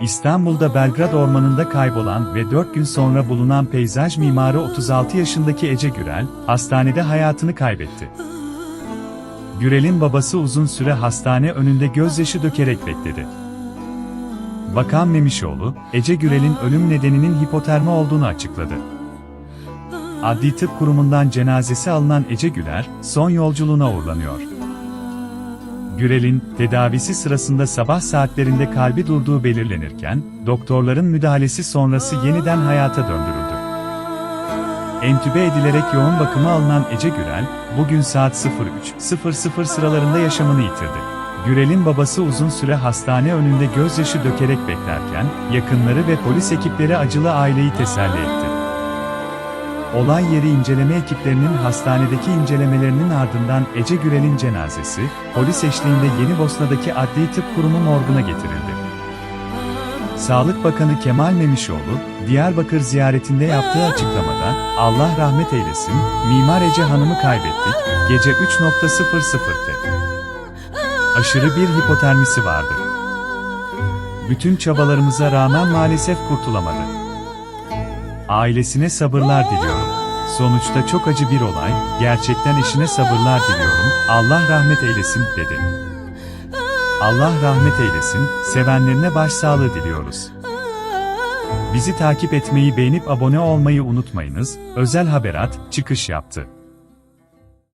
İstanbul'da Belgrad Ormanı'nda kaybolan ve 4 gün sonra bulunan peyzaj mimarı 36 yaşındaki Ece Gürel, hastanede hayatını kaybetti. Gürel'in babası uzun süre hastane önünde gözyaşı dökerek bekledi. Bakan Memişoğlu, Ece Gürel'in ölüm nedeninin hipotermi olduğunu açıkladı. Adli Tıp Kurumu'ndan cenazesi alınan Ece Güler, son yolculuğuna uğurlanıyor. Gürel'in, tedavisi sırasında sabah saatlerinde kalbi durduğu belirlenirken, doktorların müdahalesi sonrası yeniden hayata döndürüldü. Entübe edilerek yoğun bakıma alınan Ece Gürel, bugün saat 03.00 sıralarında yaşamını yitirdi. Gürel'in babası uzun süre hastane önünde gözyaşı dökerek beklerken, yakınları ve polis ekipleri acılı aileyi teselli etti. Olay yeri inceleme ekiplerinin hastanedeki incelemelerinin ardından Ece Gürel'in cenazesi, polis eşliğinde Yeni Bosna'daki Adli Tıp Kurumu morguna getirildi. Sağlık Bakanı Kemal Memişoğlu, Diyarbakır ziyaretinde yaptığı açıklamada, Allah rahmet eylesin, Mimar Ece Hanım'ı kaybettik, gece 3.00'te. Aşırı bir hipotermisi vardı. Bütün çabalarımıza rağmen maalesef kurtulamadı. Ailesine sabırlar diliyorum. Sonuçta çok acı bir olay, gerçekten eşine sabırlar diliyorum, Allah rahmet eylesin, dedi. Allah rahmet eylesin, sevenlerine başsağlığı diliyoruz. Bizi takip etmeyi beğenip abone olmayı unutmayınız, Özel Haberat, çıkış yaptı.